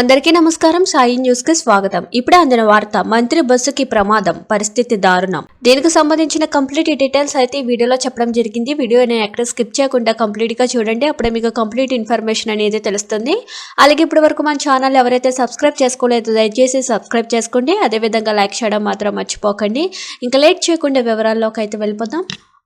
అందరికీ నమస్కారం. సాయి న్యూస్కి స్వాగతం. ఇప్పుడే అందిన వార్త మంత్రి బస్సుకి ప్రమాదం పరిస్థితి దారుణం. దీనికి సంబంధించిన కంప్లీట్ డీటెయిల్స్ అయితే ఈ వీడియోలో చెప్పడం జరిగింది. వీడియోని ఎక్కడ స్కిప్ చేయకుండా కంప్లీట్గా చూడండి. అప్పుడే మీకు కంప్లీట్ ఇన్ఫర్మేషన్ అనేది తెలుస్తుంది. అలాగే ఇప్పటి వరకు మన ఛానల్ ఎవరైతే సబ్స్క్రైబ్ చేసుకోలేదో దయచేసి సబ్స్క్రైబ్ చేసుకోండి. అదేవిధంగా లైక్ చేయడం మాత్రం మర్చిపోకండి. ఇంకా లేట్ చేయకుండా వివరాల్లోకి అయితే వెళ్ళిపోదాం.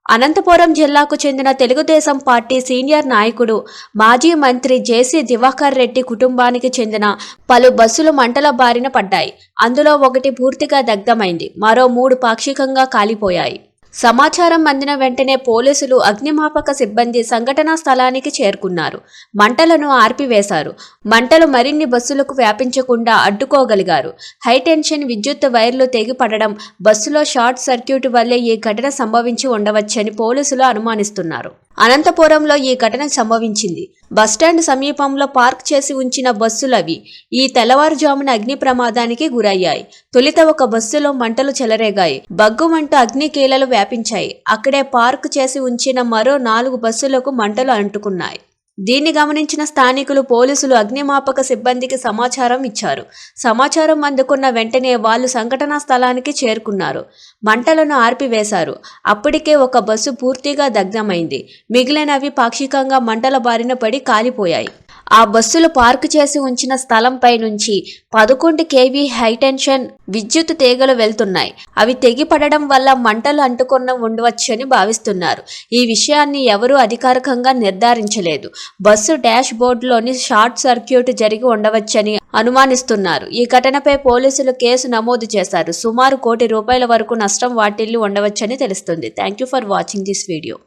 అనంతపురం జిల్లాకు చెందిన తెలుగుదేశం పార్టీ సీనియర్ నాయకుడు మాజీ మంత్రి జేసీ దివాకర్ రెడ్డి కుటుంబానికి చెందిన పలు బస్సులు మంటల బారిన పడ్డాయి. అందులో ఒకటి పూర్తిగా దగ్ధమైంది. మరో మూడు పాక్షికంగా కాలిపోయాయి. సమాచారం అందిన వెంటనే పోలీసులు అగ్నిమాపక సిబ్బంది సంఘటనా స్థలానికి చేరుకున్నారు. మంటలను ఆర్పివేశారు. మంటలు మరిన్ని బస్సులకు వ్యాపించకుండా అడ్డుకోగలిగారు. హైటెన్షన్ విద్యుత్ వైర్లు తెగిపడడం బస్సులో షార్ట్ సర్క్యూట్ వల్లే ఈ ఘటన సంభవించి ఉండవచ్చని పోలీసులు అనుమానిస్తున్నారు. అనంతపురంలో ఈ ఘటన సంభవించింది. బస్టాండ్ సమీపంలో పార్క్ చేసి ఉంచిన బస్సులవి ఈ తెల్లవారుజామున అగ్ని ప్రమాదానికి గురయ్యాయి. తొలిత ఒక బస్సులో మంటలు చెలరేగాయి. బగ్గుమంటూ అగ్ని కీలలు వ్యాపించాయి. అక్కడే పార్క్ చేసి ఉంచిన మరో నాలుగు బస్సులకు మంటలు అంటుకున్నాయి. దీన్ని గమనించిన స్థానికులు పోలీసులు అగ్నిమాపక సిబ్బందికి సమాచారం ఇచ్చారు. సమాచారం అందుకున్న వెంటనే వాళ్ళు సంఘటనా స్థలానికి చేరుకున్నారు. మంటలను ఆర్పివేశారు. అప్పటికే ఒక బస్సు పూర్తిగా దగ్ధమైంది. మిగిలినవి పాక్షికంగా మంటల బారిన పడి కాలిపోయాయి. ఆ బస్సులు పార్కు చేసి ఉంచిన స్థలంపై నుంచి పదకొండు కేవీ హైటెన్షన్ విద్యుత్ తీగలు వెళ్తున్నాయి. అవి తెగిపడడం వల్ల మంటలు అంటుకున్న ఉండవచ్చని భావిస్తున్నారు. ఈ విషయాన్ని ఎవరూ అధికారికంగా నిర్ధారించలేదు. బస్సు డాష్ బోర్డులోని షార్ట్ సర్క్యూట్ జరిగి ఉండవచ్చని అనుమానిస్తున్నారు. ఈ ఘటనపై పోలీసులు కేసు నమోదు చేశారు. సుమారు కోటి రూపాయల వరకు నష్టం వాటిల్లి ఉండవచ్చని తెలుస్తుంది. Thank you for watching this video.